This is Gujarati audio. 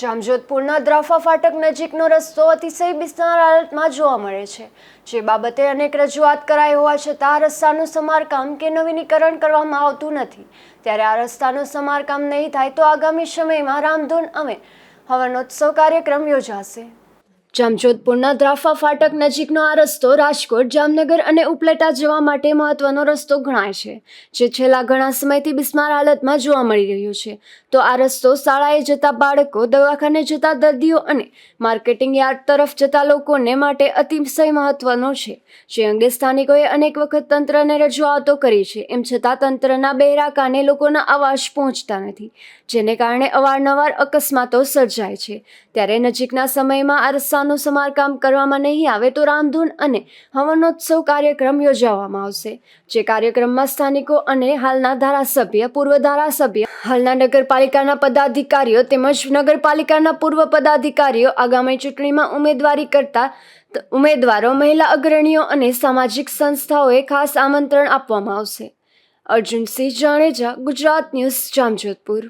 જામજોધપુરના દ્રાફા ફાટક નજીકનો રસ્તો અતિશય બિસ્માર હાલતમાં જોવા મળે છે. જે બાબતે અનેક રજૂઆત કરાઈ હોવા છતાં આ રસ્તાનું સમારકામ કે નવીનીકરણ કરવામાં આવતું નથી. ત્યારે આ રસ્તાનું સમારકામ નહીં થાય તો આગામી સમયમાં રામધૂન અમે હવનોત્સવ કાર્યક્રમ યોજાશે. જામજોધપુરના દ્રાફા ફાટક નજીકનો આ રસ્તો રાજકોટ, જામનગર અને ઉપલેટા જવા માટે મહત્વનો રસ્તો ગણાય છે, જે છેલ્લા ઘણા સમયથી બિસ્માર હાલતમાં જોવા મળી રહ્યો છે. તો આ રસ્તો શાળાએ જતા બાળકો, દવાખાને જતા દર્દીઓ અને માર્કેટિંગ યાર્ડ તરફ જતા લોકોને માટે અતિશય મહત્વનો છે, જે અંગે સ્થાનિકોએ અનેક વખત તંત્રને રજૂઆતો કરી છે. એમ છતાં તંત્રના બહેરા કાને લોકોના અવાજ પહોંચતા નથી, જેને કારણે અવારનવાર અકસ્માતો સર્જાય છે. ત્યારે નજીકના સમયમાં આ રસ્તાનું સમારકામ કરવામાં નહીં આવે તો રામધૂન અને હવનોત્સવ કાર્યક્રમ યોજવામાં આવશે, જે કાર્યક્રમમાં સ્થાનિકો અને હાલના ધારાસભ્ય, પૂર્વ ધારાસભ્ય, હાલના નગરપાલિકાના પદાધિકારીઓ તેમજ નગરપાલિકાના પૂર્વ પદાધિકારીઓ આગામી ચૂંટણીમાં ઉમેદવારી કરતા ઉમેદવારો, મહિલા અગ્રણીઓ અને સામાજિક સંસ્થાઓએ ખાસ આમંત્રણ આપવામાં આવશે. અર્જુનસિંહ જાણેજા ગુજરાત ન્યૂઝ, જામજોધપુર.